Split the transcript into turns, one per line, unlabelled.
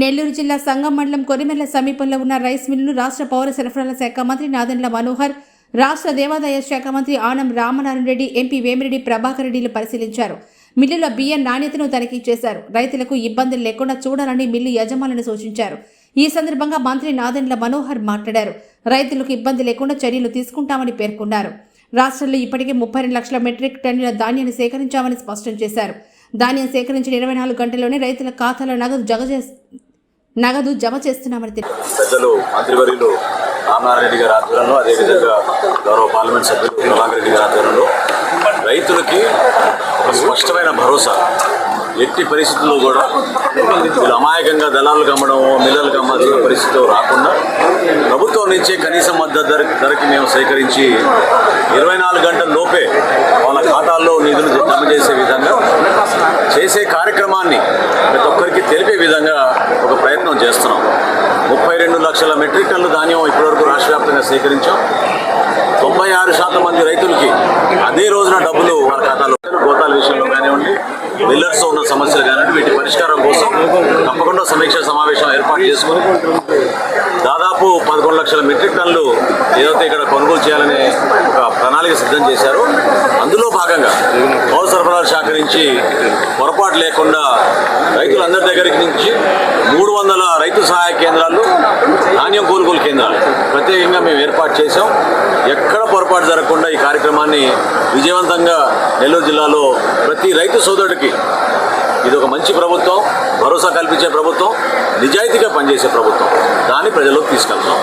నెల్లూరు జిల్లా సంగం మండలం కొరిమెల్ల సమీపంలో ఉన్న రైస్ మిల్లును రాష్ట్ర పౌర సరఫరాల శాఖ మంత్రి నాదెండ్ల మనోహర్ రాష్ట్ర దేవాదాయ శాఖ మంత్రి ఆనం రామనారాయణ రెడ్డి ఎంపీ వేమిరెడ్డి ప్రభాకర్ రెడ్డిలు పరిశీలించారు. మిల్లుల బియ్యం నాణ్యతను తనిఖీ చేశారు. రైతులకు ఇబ్బందులు లేకుండా చూడాలని మిల్లు యజమానులను సూచించారు. ఈ సందర్భంగా మంత్రి నాదెండ్ల మనోహర్ మాట్లాడారు. రైతులకు ఇబ్బంది లేకుండా చర్యలు తీసుకుంటామని పేర్కొన్నారు. రాష్ట్రంలో ఇప్పటికే ముప్పై రెండు లక్షల మెట్రిక్ టన్నుల ధాన్యాన్ని సేకరించామని స్పష్టం చేశారు. ధాన్యం సేకరించిన ఇరవై నాలుగు గంటల్లోనే రైతుల ఖాతాలో నగదు జగజే నగదు జమ చేస్తున్నామని
పెద్దలు మంత్రివర్యులు రామనారాయణ రెడ్డి గారి ఆధ్వర్యంలో అదేవిధంగా గౌరవ పార్లమెంట్ సభ్యులు ప్రభాకర్ రెడ్డి గారి ఆధ్వర్యంలో రైతులకి ఒక స్పష్టమైన భరోసా. ఎట్టి పరిస్థితుల్లో కూడా వీళ్ళు అమాయకంగా దళాలకు అమ్మడం మిల్లలకు అమ్మాల్సిన పరిస్థితి రాకుండా ప్రభుత్వం నుంచే కనీస మద్దతు ధర ధరకి మేము సేకరించి ఇరవై నాలుగు గంటల లోపే వాళ్ళ ఖాతాల్లో నిధులు జమ చేసే విధంగా చేసే కార్యక్రమాన్ని ప్రతి ఒక్కరికి తెలిపే విధంగా చేస్తున్నాం. ముప్పై రెండు లక్షల మెట్రిక్ టన్ను ధాన్యం ఇప్పటివరకు రాష్ట్ర వ్యాప్తంగా సేకరించాం. తొంభై ఆరు శాతం మంది రైతులకి అదే రోజున డబ్బులు వాళ్ళ ఖాతాలో గోతాల విషయంలో కానివ్వండి మిల్లర్స్తో ఉన్న సమస్యలు కానివ్వండి వీటి పరిష్కారం కోసం తప్పకుండా సమీక్ష సమావేశం ఏర్పాటు చేసుకుని దాదాపు పదకొండు లక్షల మెట్రిక్ టన్నులు ఏదైతే ఇక్కడ కొనుగోలు చేయాలనే ఒక ప్రణాళిక సిద్ధం చేశారు. అందులో భాగంగా పౌర సరఫరాల శాఖ నుంచి పొరపాటు లేకుండా రైతులందరి దగ్గరికి నుంచి మూడు వందల రైతు సహాయ కేంద్రాలు ధాన్యం కొనుగోలు కేంద్రాలు. ప్రత్యేకంగా మేము ఏర్పాటు చేశాం. ఎక్కడ పొరపాటు జరగకుండా ఈ కార్యక్రమాన్ని విజయవంతంగా నెల్లూరు జిల్లాలో ప్రతి రైతు సోదరుడికి ఇది ఒక మంచి ప్రభుత్వం భరోసా కల్పించే ప్రభుత్వం నిజాయితీగా పనిచేసే ప్రభుత్వం. దాన్ని ప్రజల్లోకి తీసుకెళ్తాం